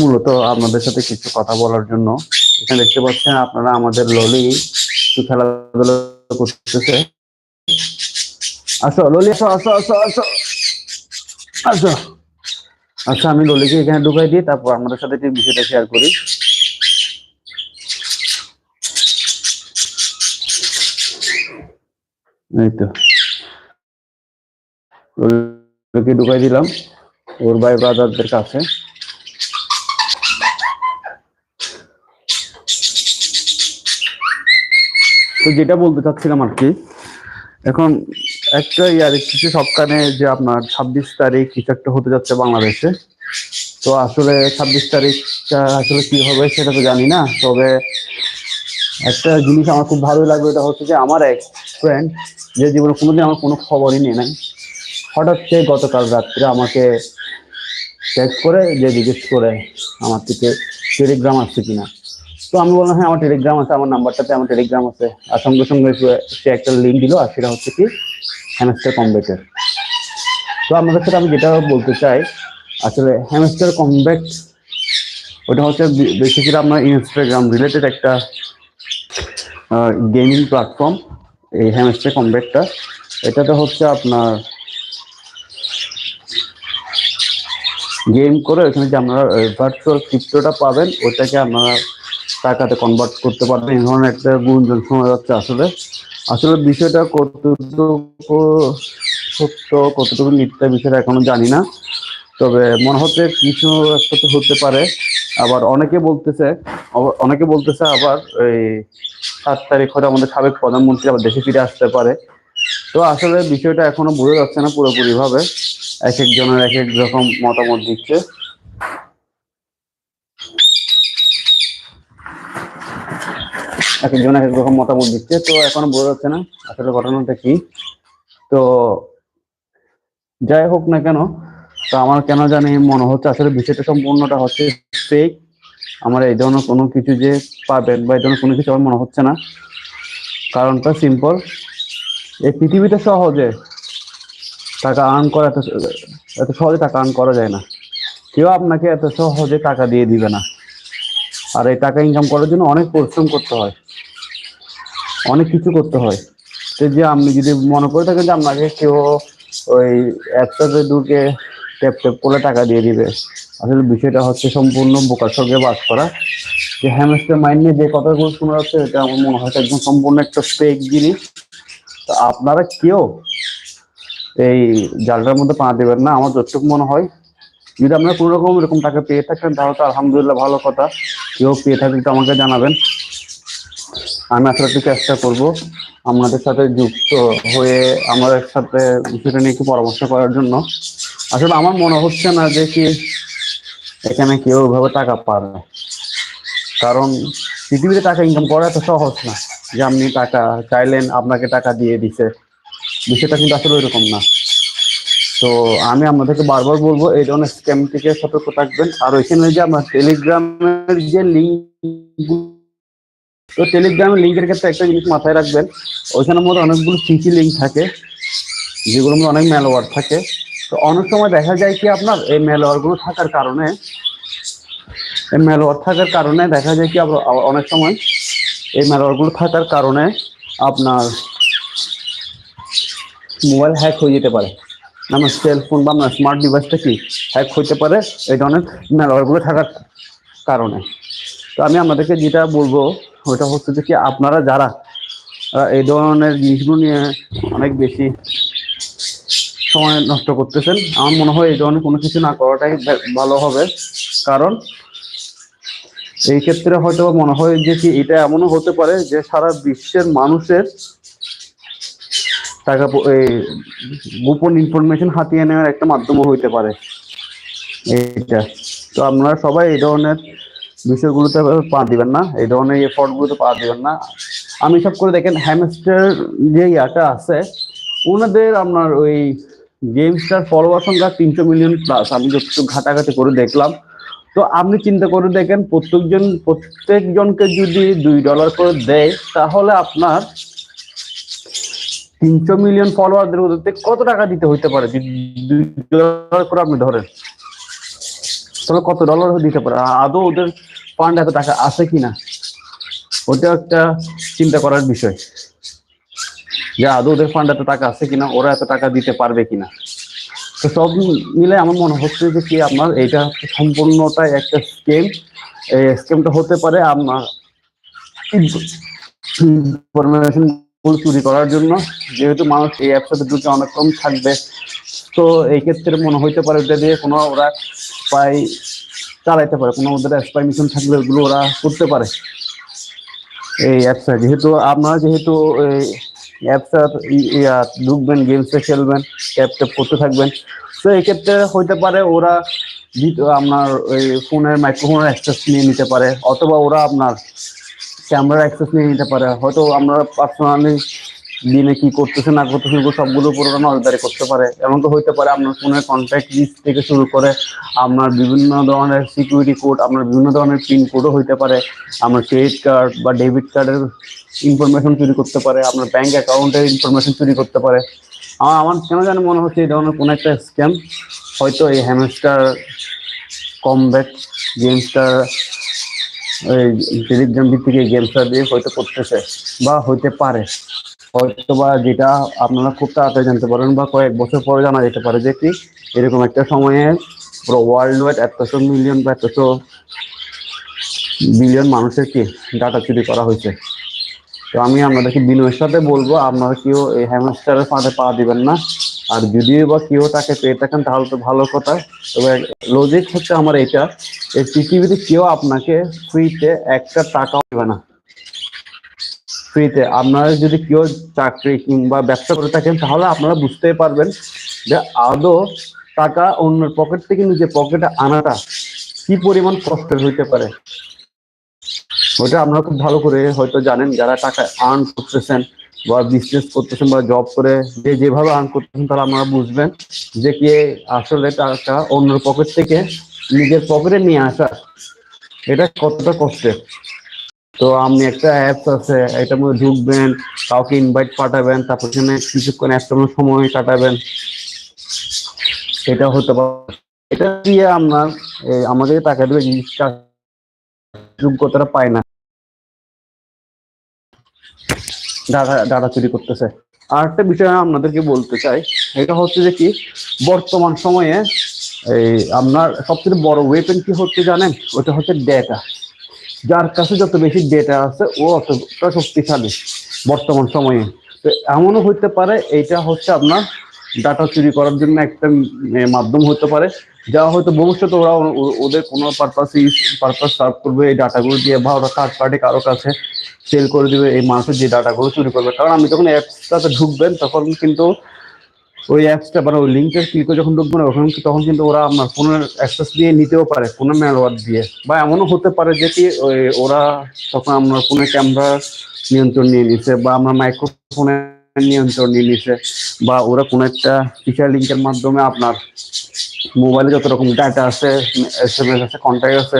মূলত আপনাদের সাথে কিছু কথা বলার জন্য। এখানে দেখতে পাচ্ছেন আপনারা আমাদের ললি খেলাধুলা করতেছে। আসো, ললি আসো আসো আসো আসো। আসো। আচ্ছা আমি ললিকে এখানে ঢুকাই দিই, তারপর আমাদের সাথে একটু বিষয়টা শেয়ার করি। এই তো। ললিকে ঢুকাই দিলাম, ওর ভাই ব্রাদারদের কাছে। তো যেটা বলতে চাচ্ছিলাম আর কি, এখন একটা ইয়ার কিছু সপ্তাহে যে আপনার ছাব্বিশ তারিখ কিছু একটা হতে যাচ্ছে বাংলাদেশে, তো আসলে ছাব্বিশ তারিখটা আসলে কি হবে সেটা তো জানি না, তবে একটা জিনিস আমার খুব ভালো লাগবে এটা হচ্ছে যে আমার এক ফ্রেন্ড যে জীবনে কোনোদিন আমার কোনো খবরই নেই নাই। হঠাৎ সে গতকাল রাত্রে আমাকে টেক্সট করে যে জিজ্ঞেস করে আমার থেকে টেলিগ্রাম আসছে কিনা? তো আমি বললাম হ্যাঁ আমার টেলিগ্রাম আছে, আমার নাম্বারটাতে আমার টেলিগ্রাম আছে। আর সঙ্গে সঙ্গে সে- একটা লিঙ্ক দিল, আর সেটা হচ্ছে কি হ্যামস্টার কমব্যাটের তো আপনাদের সাথে আমি যেটা বলতে চাই, আসলে হ্যামস্টার কমব্যাট ওটা হচ্ছে বেসিক্যালি আপনার ইনস্টাগ্রাম রিলেটেড একটা গেমিং প্ল্যাটফর্ম এই হ্যামস্টার কমব্যাটটা এটাতে হচ্ছে আপনার গেম করে, ওখানে যে আপনারা ভার্চুয়াল ক্রিপ্টোটা পাবেন, ওটাকে আপনারা টাকাতে কনভার্ট করতে পারবে, এই ধরনের একটা গুঞ্জন শোনা যাচ্ছে আসলে। আসলে বিষয়টা কতটুকু সত্য, কতটুকু মিথ্যা বিষয়টা এখনও জানি না। তবে মনে হচ্ছে কিছু একটা তো হতে পারে। আবার অনেকে বলতেছে অনেকে বলতেছে আবার এই সাত তারিখ হয়তো আমাদের সাবেক প্রধানমন্ত্রী আবার দেশে ফিরে আসতে পারে। তো আসলে বিষয়টা এখনও বোঝা যাচ্ছে না পুরোপুরিভাবে। এক একজনের এক এক রকম মতামত দিচ্ছে। এক একজন এক রকম মতামত দিচ্ছে। তো এখনও বোঝা যাচ্ছে না আসলে ঘটনাটা কি। তো যাই হোক না কেন, তো আমার কেন জানি মনে হচ্ছে আসলে বিষয়টা সম্পূর্ণটা হচ্ছে ফেক আমার এই ধরনের কোনো কিছু যে পাবেন বা এই ধরনের কোনো কিছু আমার মনে হচ্ছে না। কারণটা সিম্পল এই পৃথিবীতে সহজে টাকা আর্ন করা এত এত সহজে টাকা আর্ন করা যায় না। কেউ আপনাকে এত সহজে টাকা দিয়ে দিবে না। আর এই টাকা ইনকাম করার জন্য অনেক পরিশ্রম করতে হয়। অনেক কিছু করতে হয়। তো যে আপনি যদি মনে করে থাকেন যে আপনাকে কেউ ওই অ্যাপটাতে ঢুকে ট্যাপ ট্যাপ করে টাকা দিয়ে দিবে, আসলে বিষয়টা হচ্ছে সম্পূর্ণ বোকার সঙ্গে বাস করা। যে হ্যামস্টার মাইন্ড নিয়ে যে কথাগুলো শোনা যাচ্ছে, এটা আমার মনে হয় একদম সম্পূর্ণ একটা ফেক জিনিস। তো আপনারা কেউ এই জালটার মধ্যে পা দেবেন না। আমার যতটুকু মনে হয়, যদি আপনারা কোনো রকম এরকম টাকা পেয়ে থাকেন, তাহলে তো আলহামদুলিল্লাহ ভালো কথা। কেউ পেয়ে থাকলে তো আমাকে জানাবেন। আমি আসলে একটু চেষ্টা করব। আমাদের সাথে যুক্ত হয়ে আমার একসাথে বিষয়টা নিয়ে একটু পরামর্শ করার জন্য। আসলে আমার মনে হচ্ছে না যে কি এখানে কেউ ওইভাবে টাকা পাবে। কারণ পৃথিবীতে টাকা ইনকাম করা এত সহজ না যে আপনি টাকা চাইলেন, আপনাকে টাকা দিয়ে দিছে। বিষয়টা কিন্তু আসলে ওইরকম না। তো আমি আপনাদেরকে বারবার বলব, এই ধরনের স্ক্যাম থেকে সতর্ক থাকবেন। আর ওইখানে যে আমার টেলিগ্রামের যে লিঙ্ক তো টেলিগ্রামের লিঙ্কের ক্ষেত্রে একটা জিনিস মাথায় রাখবেন, ওইখানের মধ্যে অনেকগুলো সিসি লিঙ্ক থাকে, যেগুলোর মধ্যে অনেক ম্যালওয়ার থাকে। তো অনেক সময় দেখা যায় কি আপনার, এই ম্যালওয়ারগুলো থাকার কারণে, এই ম্যালওয়ার থাকার কারণে দেখা যায় কি আবার অনেক সময় এই ম্যালওয়ারগুলো থাকার কারণে আপনার মোবাইল হ্যাক হয়ে যেতে পারে। আমার সেলফোন বা আপনার স্মার্ট ডিভাইসটা কি হ্যাক হতে পারে? এই ধরনের ম্যালওয়ারগুলো থাকার কারণে। তো আমি আপনাদেরকে যেটা বলব, ওটা হচ্ছে যে কি আপনারা যারা এই ধরনের জিনিসগুলো নিয়ে অনেক বেশি সময় নষ্ট করতেছেন, আমার মনে হয় এই ধরনের কোনো কিছু না করাটাই ভালো হবে। কারণ এই ক্ষেত্রে হয়তো মনে হয় যে কি এটা এমনও হতে পারে যে সারা বিশ্বের মানুষের টাকা এই গোপন ইনফরমেশন হাতিয়ে নেওয়ার একটা মাধ্যমও হইতে পারে। এইটা। তো আপনারা সবাই এই ধরনের বিষয়গুলোতে পা দিবেন না, এই ধরনের এফর্ট গুলোতে পা দিবেন না। আমি সব করে দেখেন হ্যামস্টার যে ইয়াটা আছে, ওনাদের আপনার ওই গেমসটার ফলোয়ার সংখ্যা তিনশো মিলিয়ন প্লাস আমি যতটুকু ঘাটাঘাটি করে দেখলাম, তো আপনি চিন্তা করে দেখেন, প্রত্যেকজন, প্রত্যেকজনকে যদি দুই ডলার করে দেয়, তাহলে আপনার তিনশো মিলিয়ন ফলোয়ারদের মধ্যে কত টাকা দিতে হইতে পারে? করে আপনি ধরেন তবে কত ডলার দিতে পারে? আদৌ ওদের ফান্ড এত টাকা আছে কিনা? ওটা একটা চিন্তা করার বিষয়। যে আদৌ ওদের ফান্ড এত টাকা আছে কিনা, ওরা এত টাকা দিতে পারবে কিনা? তো সব মিলে আমার মনে হচ্ছে যে কি আপনার এটা সম্পূর্ণটাই একটা স্কেম এই স্কেমটা হতে পারে আপনার ইনফরমেশন চুরি করার জন্য। যেহেতু মানুষ এই অ্যাপসাতে ঢুকে অনেক কম থাকবে, তো এই ক্ষেত্রে মনে হইতে পারে ওটা দিয়ে কোনো ওরা স্পাই চালাইতে পারে, কোনো ওদের স্পাই মিশন থাকলে ওগুলো ওরা করতে পারে এই অ্যাপসটা যেহেতু আপনারা যেহেতু এই অ্যাপসটা ঢুকবেন গেমসে খেলবেন ট্যাপ ট্যাপ করতে থাকবেন, তো এই ক্ষেত্রে হইতে পারে ওরা আপনার ওই ফোনের মাইক্রোফোনের অ্যাক্সেস নিয়ে নিতে পারে, অথবা ওরা আপনার ক্যামেরা অ্যাক্সেস নিয়ে নিতে পারে। হয়তো আমরা পার্সোনালি দিনে কি করতেছে, না করতেছে সবগুলো পুরো নজরদারি করতে পারে। এমন তো হইতে পারে আপনার ফোনের কন্ট্যাক্ট লিস্ট থেকে শুরু করে আপনার বিভিন্ন ধরনের সিকিউরিটি কোড আপনার বিভিন্ন ধরনের পিন কোডও হইতে পারে। আপনার ক্রেডিট কার্ড বা ডেবিট কার্ডের ইনফরমেশন চুরি করতে পারে। আপনার ব্যাংক অ্যাকাউন্টের ইনফরমেশন চুরি করতে পারে। আমার আমার কেন জানি মনে হচ্ছে এই ধরনের কোনো একটা স্ক্যাম হয়তো এই হ্যামস্টার কমব্যাক গেমসটা ওই টেলিগ্রাম দিক থেকে গেমসটা দিয়ে হয়তো করতেছে বা হইতে পারে। হয়তো বা যেটা আপনারা খুব তাড়াতাড়ি জানতে পারেন বা কয়েক বছর পরে জানা যেতে পারে যে কি এরকম একটা সময়ে পুরো ওয়ার্ল্ড ওয়াইড এতশো মিলিয়ন বা এতশো বিলিয়ন মানুষের কি ডাটা চুরি করা হয়েছে। তো আমি আপনাদেরকে বিনয়ের সাথে বলব, আপনারা কেউ এই হ্যামস্টারের ফাঁদে পা দিবেন না। আর যদিও বা কেউ তাকে পেয়ে থাকেন, তাহলে তো ভালো কথা। তবে লজিক হচ্ছে আমার এটা এই পৃথিবীতে কেউ আপনাকে ফ্রিতে একটা টাকা দেবে না। ফ্রিতে আপনারা যদি কেউ চাকরি কিংবা ব্যবসা করে থাকেন, তাহলে আপনারা বুঝতেই পারবেন যে আদৌ টাকা অন্যের পকেট থেকে নিজের পকেটে আনাটা কি পরিমাণ কষ্টের হইতে পারে। ওটা আপনারা খুব ভালো করে হয়তো জানেন, যারা টাকা আর্ন করতেছেন বা বিজনেস করতেছেন বা জব করে যে যেভাবে আর্ন করতেছেন তারা আপনারা বুঝবেন যে কি আসলে টাকা অন্যের পকেট থেকে নিজের পকেটে নিয়ে আসা, এটা কতটা কষ্টের তো আপনি একটা অ্যাপস আছে, এটার মধ্যে ঢুকবেন, কাউকে ইনভাইট পাঠাবেন, তারপর সেখানে কিছুক্ষণ একটা সময় কাটাবেন। এটা হতে পারে। এটা দিয়ে আপনার আমাদের টাকা দেবে জিনিসটা যোগ্যতাটা পায় না। ডাটা ডাটা চুরি করতেছে। আর একটা বিষয় আপনাদেরকে বলতে চাই, এটা হচ্ছে যে কি, বর্তমান সময়ে এই আপনার সবচেয়ে বড় ওয়েপেন কি হচ্ছে জানেন? ওটা হচ্ছে ডেটা যার কাছে যত বেশি ডেটা আছে, ও অতটা শক্তিশালী বর্তমান সময়ে। তো এমনও হইতে পারে, এইটা হচ্ছে আপনার ডাটা চুরি করার জন্য একটা মাধ্যম হতে পারে, যা হয়তো ভবিষ্যতে ওরা ওদের কোনো পারপাস পারপাস সার্ভ করবে এই ডাটাগুলো দিয়ে বা ওরা থার্ড পার্টি কারও কাছে সেল করে দিবে এই মানুষের যে ডাটাগুলো চুরি করবে। কারণ আমি যখন অ্যাপসটাতে ঢুকবেন, তখন কিন্তু ওই অ্যাপসটা মানে ওই লিঙ্কের ক্লিকে যখন ঢুকবেন, ওখানে তখন কিন্তু ওরা আপনার ফোনের অ্যাক্সেস দিয়ে নিতেও পারে ফোনের ম্যালওয়ার দিয়ে। বা এমনও হতে পারে যে কি, ওই, ওরা তখন আপনার ফোনের ক্যামেরা নিয়ন্ত্রণ নিয়ে নিছে বা আপনার মাইক্রোফোনের নিয়ন্ত্রণ নিয়ে নিছে বা ওরা কোনো একটা ফিচার লিঙ্কের মাধ্যমে আপনার মোবাইলে যত রকম ডাটা আছে এস এম এস আছে কন্ট্যাক্ট আছে,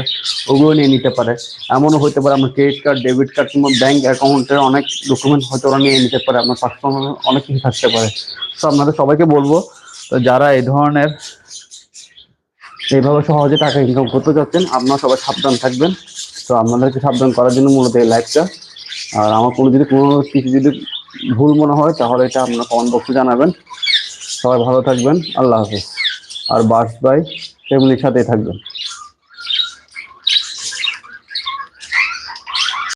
ওগুলো নিয়ে নিতে পারে। এমনও হতে পারে আপনার ক্রেডিট কার্ড ডেবিট কার্ড কিংবা ব্যাংক অ্যাকাউন্টের অনেক ডকুমেন্ট হয়তো ওরা নিয়ে নিতে পারে, আপনার পার্সোনাল অনেক কিছু থাকতে পারে। তো আপনাদের সবাইকে বলব, তো যারা এই ধরনের এইভাবে সহজে টাকা ইনকাম করতে চাচ্ছেন, আপনারা সবাই সাবধান থাকবেন। তো আপনাদেরকে সাবধান করার জন্য মূলত এই লাইভটা আর আমার কোনো যদি কোনো কিছু যদি ভুল মনে হয়, তাহলে এটা আপনার কমেন্ট বক্সে জানাবেন। সবাই ভালো থাকবেন, আল্লাহ হাফিজ। আর বাস বাই ফ্যামিলির সাথেই থাকবেন।